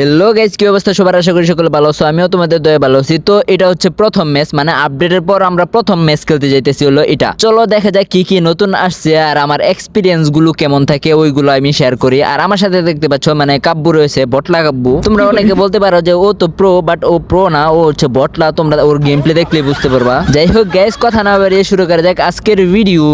Hello guys কি অবস্থা? সবার আশা করি সকলে ভালো আছো, আমিও তোমাদের দয়ে ভালো আছি। তো এটা হচ্ছে প্রথম ম্যাচ মানে আপডেটের পর আমরা প্রথম ম্যাচ খেলতে যাইতেছি হলো এটা। চলো দেখা যাক কি কি নতুন আসছে আর আমার এক্সপিরিয়েন্সগুলো কেমন থাকে, ওইগুলো আমি শেয়ার করি। আর আমার সাথে দেখতে পাচ্ছ মানে কাব্বু রয়েছে, বটলা কাব্বু। তোমরা অনেকে বলতে পারো যে ও তো প্রো বাট ও প্রো না, ও হচ্ছে বটলা, তোমরা ওর গেম প্লে দেখলে বুঝতে পারবা। যাই হোক গ্যাস কথা না বাড়িয়ে শুরু করা যাক আজকের ভিডিও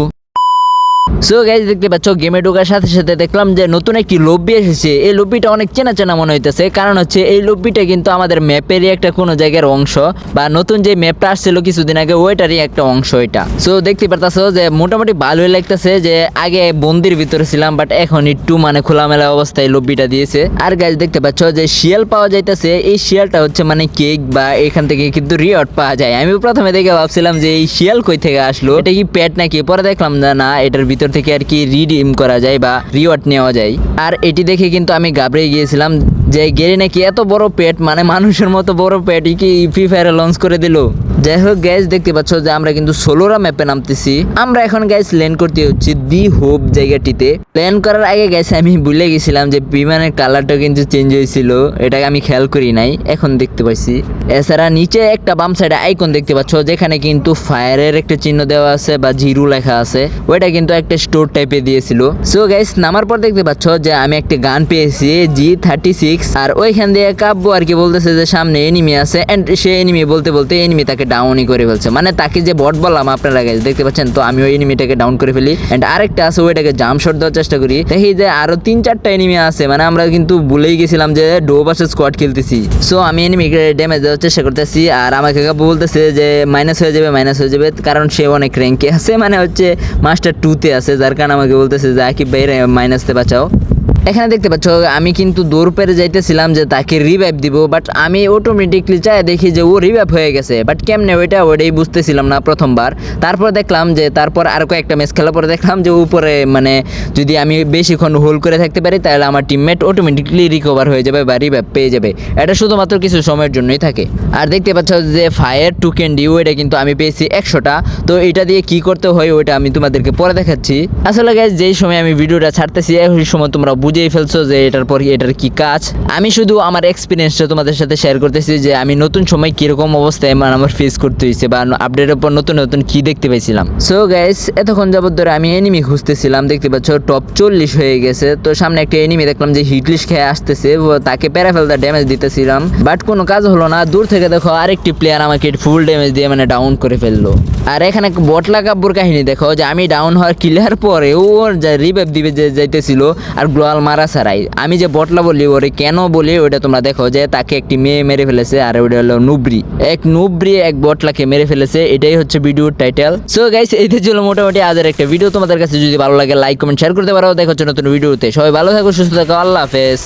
সো গাইজ দেখতে পাচ্ছ গেমে ঢোকার সাথে সাথে দেখলাম যে নতুন একটি লব্বি এসেছে। এই লব্বিটা অনেক চেনা চেনা মনে হইতেছে। কারণ হচ্ছে, এই লব্বিটা কিন্তু আমাদের ম্যাপেরই একটা কোনো জায়গার অংশ, বা নতুন যে ম্যাপটা আসছিল কিছুদিন আগে, ওইটারই একটা অংশ এটা। সো দেখতে পারতাছো যে মোটামুটি ভালোই লাগতেছে যে আগে বন্দির ভিতরে ছিলাম বাট এখন একটু মানে খোলামেলা অবস্থায় লব্বিটা দিয়েছে। আর গাইজ দেখতে পাচ্ছ যে শিয়াল পাওয়া যাইতেছে। এই শিয়ালটা হচ্ছে মানে কেক বা এখান থেকে কিন্তু রিওয়ার্ড পাওয়া যায়। আমি প্রথমে দেখে ভাবছিলাম যে এই শিয়াল কই থেকে আসলো? এটা কি পেট নাকি? পরে দেখলাম না, এটার ভিতর থেকে আর কি রিডিম করা যায় বা রিওয়ার্ড নেওয়া যায়। আর এটি দেখে কিন্তু আমি ঘাবড়ে গিয়েছিলাম যে গেরি নাকি এত বড় পেট মানে মানুষের মতো বড় পেট কি ফ্রি ফায়ারে লঞ্চ করে দিল? যাই হোক গ্যাস দেখতে পাচ্ছ যে আমরা কিন্তু সোলোরা ম্যাপে নামতেছি। আমরা এখন গ্যাস ল্যান্ড করতে হচ্ছে দি হোপ জায়গাটিতে। ল্যান্ড করার আগে গ্যাস আমি ভুলে গেছিলাম যে বিমানের কালারটা কিন্তু চেঞ্জ হয়েছিল। এটাকে আমি খেয়াল করি নাই, এখন দেখতে পাইছি। এছাড়া নিচে একটা বাম সাইডে আইকন দেখতে পাচ্ছ, যেখানে কিন্তু ফায়ারের একটা চিহ্ন দেওয়া আছে বা জিরো লেখা আছে। ওইটা কিন্তু একটা স্টোর টাইপে দিয়েছিল। সো গাইস নামার পর দেখতে পাচ্ছ যে আমি একটা গান পেয়েছি জি থার্টি সিক্স আর ওইখান দিয়ে কাব্য আর কি বলতেছে যে সামনে এনিমি আছে এন্ড সে এনিমি বলতে বলতে এনিমি তাকে ডাউনই করে ফেলছে। মানে তাকে যে বট বললাম আপনারা গাইস দেখতে পাচ্ছেন? তো আমি ওই এনিমিটাকে ডাউন করে ফেলি। এন্ড আরেকটা আছে, ওইটাকে জাম শট দেওয়ার চেষ্টা করি। দেখি যে আরও তিন চারটা এনিমি আছে মানে আমরা কিন্তু ভুলেই গেছিলাম যে ডো ভার্সেস স্কোয়াড খেলতেছি। সো আমি এনিমিকে ড্যামেজ দেওয়ার চেষ্টা করতেছি, আর আমাকে বলতেছে যে মাইনাস হয়ে যাবে মাইনাস হয়ে যাবে, কারণ সে অনেক র্যাঙ্কে আছে। মানে হচ্ছে মাস্টার টুতে আছে, যার কারণে আমাকে বলতেছে যে, আকিব ভাই মাইনাসতে বাঁচাও। এখানে দেখতে পাচ্ছ, আমি কিন্তু দৌড় পেরে যাইতেছিলাম যে তাকে রিভাইভ দিব বাট আমি অটোমেটিকলি চাই দেখি যে ও রিভাইভ হয়ে গেছে। বাট কেমনে ওইটা ওইটাই বুঝতেছিলাম না প্রথমবার। তারপর দেখলাম যে তারপর আর কয়েকটা ম্যাচ খেলার পরে দেখলাম যে উপরে মানে যদি আমি বেশিক্ষণ হোল্ড করে থাকতে পারি, তাহলে আমার টিমমেট অটোমেটিকলি রিকভার হয়ে যাবে বা রিভাইভ পেয়ে যাবে। এটা শুধুমাত্র কিছু সময়ের জন্যই থাকে। আর দেখতে পাচ্ছ যে ফায়ার টু ক্যান্ডি ওইটা কিন্তু আমি পেয়েছি একশোটা। তো এটা দিয়ে কি করতে হয়, ওইটা আমি তোমাদেরকে পরে দেখাচ্ছি। আসলে যেই সময় আমি ভিডিওটা ছাড়তেছি ওই সময় তোমরা বুঝেই ফেলছো যে এটার পর এটার কি কাজ? আমি শুধু আমার এক্সপিরিয়েন্সটা তোমাদের সাথে শেয়ার করতেছি যে আমি নতুন সময় কীরকম অবস্থায় মানে আমার ফেস করতে হয়েছে বা আপডেটের পর নতুন নতুন কি দেখতে পেয়েছিলাম সো গাইস এতক্ষণ যাবত ধরে আমি এনিমি খুঁজতেছিলাম, দেখতে পাচ্ছ টপ চল্লিশ হয়ে গেছে। তো সামনে একটা এনিমি দেখলাম যে হিটলিশ খেয়ে আসতেছে তাকে প্যারা ফেলতে ড্যামেজ দিতেছিলাম। বাট কোনো কাজ হলো না, দূর থেকে দেখো আরেকটি প্লেয়ার আমাকে ফুল ড্যামেজ দিয়ে মানে ডাউন করে ফেলল। আর এখানে বটলা কাব্যর কাহিনী দেখো, যে আমি ডাউন হওয়ার কিলার পরে ওর যা রিভাইভ দিবে যে যাইতেছিল, আর গ্লোয়াল মারা ছাড়াই। আমি যে বটলা বলি, ওরে কেন বলি, ওইটা তোমরা দেখো যে তাকে একটি মেয়ে মেরে ফেলেছে, আর ওইটা হলো নুবরি। এক নুবরি এক বটলাকে মেরে ফেলেছে, এটাই হচ্ছে ভিডিওর টাইটেল। সো গাইস এইটা ছিল মোটামুটি আজের একটা ভিডিও। তোমাদের কাছে যদি ভালো লাগে লাইক কমেন্ট শেয়ার করতে পারো। দেখো নতুন ভিডিওতে। সবাই ভালো থাকো, সুস্থ থাকো। আল্লাহ হাফেজ।